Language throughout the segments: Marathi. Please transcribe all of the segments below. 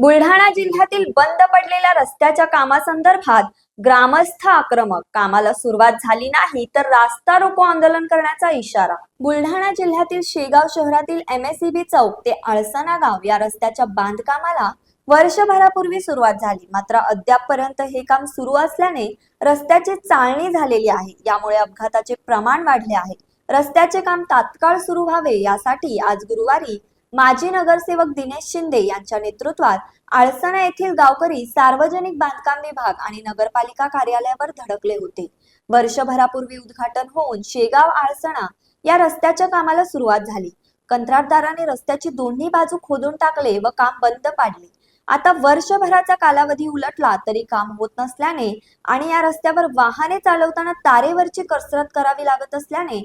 बुलढाणा जिल्ह्यातील बंद पडलेल्या रस्त्याच्या कामासंदर्भात ग्रामस्थ आक्रमक. कामाला सुरुवात झाली नाही तर रास्ता रोको आंदोलन करण्याचा इशारा. बुलढाणा जिल्ह्यातील शेगाव शहरातील एमएसईबी चौक ते अळसना गाव या रस्त्याच्या बांधकामाला वर्षभरापूर्वी सुरुवात झाली. मात्र अद्यापपर्यंत हे काम सुरू असल्याने रस्त्याची चाळणी झालेली आहे. यामुळे अपघाताचे प्रमाण वाढले आहे. रस्त्याचे काम तात्काळ सुरू व्हावे यासाठी आज गुरुवारी माजी नगरसेवक दिनेश शिंदे यांच्या नेतृत्वात आळसणा येथील गावकरी सार्वजनिक बांधकाम विभाग आणि नगरपालिका कार्यालयावर धडकले होते. वर्षभरापूर्वी उद्घाटन होऊन शेगाव आळसणा या रस्त्याच्या कामाला सुरुवात झाली. कंत्राटदाराने रस्त्याची दोन्ही बाजू खोदून टाकले व काम बंद पाडले. आता वर्षभराचा कालावधी उलटला तरी काम होत नसल्याने आणि या रस्त्यावर वाहने चालवताना तारेवरची कसरत करावी लागत असल्याने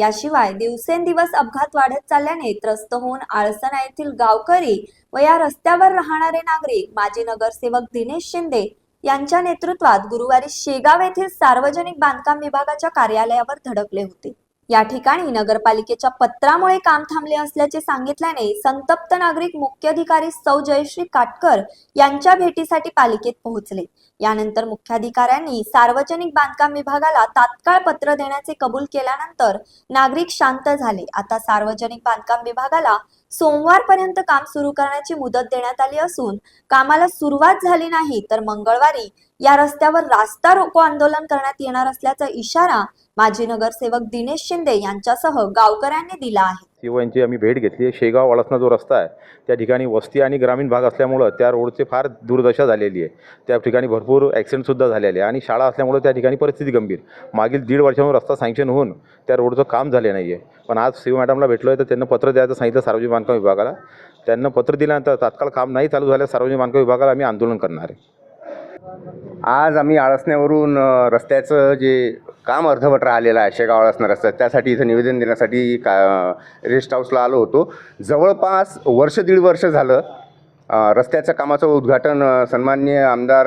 याशिवाय दिवसेंदिवस अपघात वाढत चालल्याने त्रस्त होऊन आळसणा येथील गावकरी व या रस्त्यावर राहणारे नागरिक माजी नगरसेवक दिनेश शिंदे यांच्या नेतृत्वात गुरुवारी शेगाव येथील सार्वजनिक बांधकाम विभागाच्या कार्यालयावर धडकले होते. या ठिकाणी नगरपालिकेच्या पत्रामुळे काम थांबले असल्याचे सांगितल्याने संतप्त नागरिक मुख्याधिकारी सौ जयश्री काटकर यांच्या भेटीसाठी पालिकेत पोहोचले. यानंतर मुख्याधिकाऱ्यांनी सार्वजनिक बांधकाम विभागाला तात्काळ पत्र देण्याचे कबूल केल्यानंतर नागरिक शांत झाले. आता सार्वजनिक बांधकाम विभागाला सोमवारपर्यंत काम सुरू करण्याची मुदत देण्यात आली असून कामाला सुरुवात झाली नाही तर मंगळवारी या रस्त्यावर रास्ता रोको आंदोलन करण्यात येणार असल्याचा इशारा माजी नगरसेवक दिनेश शिंदे यांच्यासह गावकऱ्यांनी दिला आहे. यांची आम्ही भेट घेतली. आहे शेगाव वळसना जो रस्ता आहे त्या ठिकाणी वस्ती आणि ग्रामीण भाग असल्यामुळं त्या रोडचे फार दुर्दशा झालेली आहे. त्या ठिकाणी भरपूर ॲक्सिडेंटसुद्धा झालेले आहे. आणि शाळा असल्यामुळं त्या ठिकाणी परिस्थिती गंभीर. मागील दीड वर्षांवर रस्ता सँक्शन होऊन त्या रोडचं काम झाले नाही आहे पण आज शिव मॅडमला भेटलो आहे तर त्यांना पत्र द्यायचं सांगितलं सार्वजनिक बांधकाम विभागाला. त्यांना पत्र दिल्यानंतर तात्काळ काम नाही चालू झाल्यास सार्वजनिक बांधकाम विभागाला आम्ही आंदोलन करणार आहे. आज आम्ही आळसण्यावरून रस्त्याचं जे काम अर्धवट राहिलेलं आहे शेगाव आळसना रस्त्यात त्यासाठी इथं निवेदन देण्यासाठी का रेस्ट हाऊसला आलो होतो. जवळपास वर्ष दीड वर्ष झालं रस्त्याच्या कामाचं उद्घाटन सन्मान्य आमदार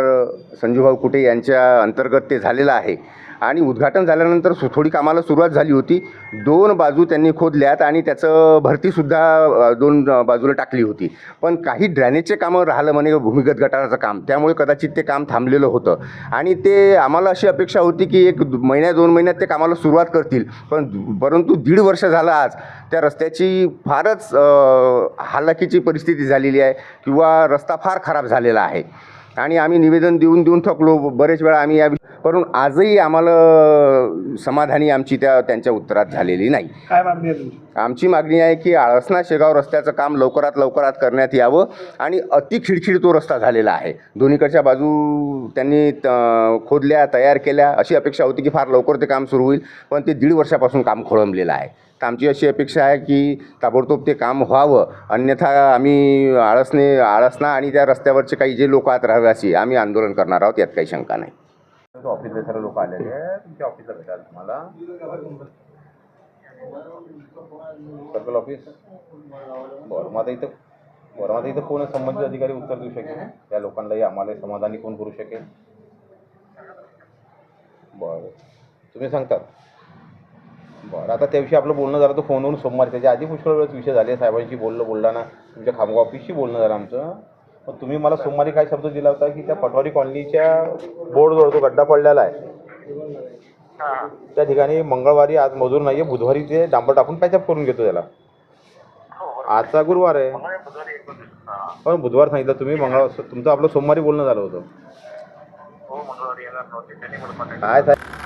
संजूभाऊ कुटे यांच्या अंतर्गत ते झालेलं आहे. आणि उद्घाटन झाल्यानंतर सु- थोडी कामाला सुरुवात झाली होती. दोन बाजू त्यांनी खोदल्यात आणि त्याचं भरतीसुद्धा दोन बाजूला टाकली होती. पण काही ड्रॅनेजचे कामं राहिलं म्हणे भूमिगत गटाराचं काम. त्यामुळे कदाचित ते काम थांबलेलं होतं. आणि ते आम्हाला अशी अपेक्षा होती की एक दु- महिन्या दोन महिन्यात ते कामाला सुरुवात करतील. पण परंतु दीड वर्ष झालं आज त्या रस्त्याची फारच हालाखीची हालाकीची परिस्थिती झालेली आहे किंवा रस्ता फार खराब झालेला आहे. आणि आम्ही निवेदन देऊन देऊन थकलो बरेच वेळा आम्ही या परंतु आजही आम्हाला समाधानी आमची त्या त्यांच्या उत्तरात झालेली नाही. काय मागणी आहे तुमची? आमची मागणी आहे की आळसना शेगाव रस्त्याचं काम लवकरात लवकरात करण्यात यावं आणि अति खिडखिड तो रस्ता झालेला आहे. दोन्हीकडच्या बाजू त्यांनी त- खोदल्या तयार केल्या. अशी अपेक्षा होती की फार लवकर ते काम सुरू होईल पण ते दीड वर्षापासून काम खोळंबलेलं आहे. तर आमची अशी अपेक्षा आहे की ताबडतोब ते काम व्हावं. अन्यथा आम्ही आळसने आळसना आणि त्या रस्त्यावरचे काही जे लोक आहेत रहिवासी आम्ही आंदोलन करणार आहोत यात काही शंका नाही. ऑफिसला सर्व लोक आलेले तुमच्या ऑफिसला भेटाल तुम्हाला? सर्कल ऑफिस बरं मग आता इथं बरं मग आता इथं कोण संबंधित अधिकारी उत्तर देऊ शकेल? त्या लोकांनाही आम्हाला समाधानी कोण करू शकेल? बरं. तुम्ही सांगतात बरं आता त्याविषयी आपलं बोलणं झालं तर फोनवरून सोमवारी. त्याच्या आधी पुष्कळ वेळेस विषय झाले. साहेबांशी बोललं बोलताना तुमच्या खामगाव ऑफिसशी बोलणं झालं आमचं. पण तुम्ही मला सोमवारी काय शब्द दिला होता की त्या पटवारी कॉलनीच्या बोर्डजवळ जो गड्डा पडलेला आहे त्या ठिकाणी मंगळवारी आज मजूर नाही आहे बुधवारी ते डांबर टाकून पॅचअप करून घेतो त्याला. आजचा गुरुवार आहे. पण बुधवार सांगितलं तुम्ही मंगळवार तुमचं आपलं सोमवारी बोलणं झालं होतं. काय साहेब?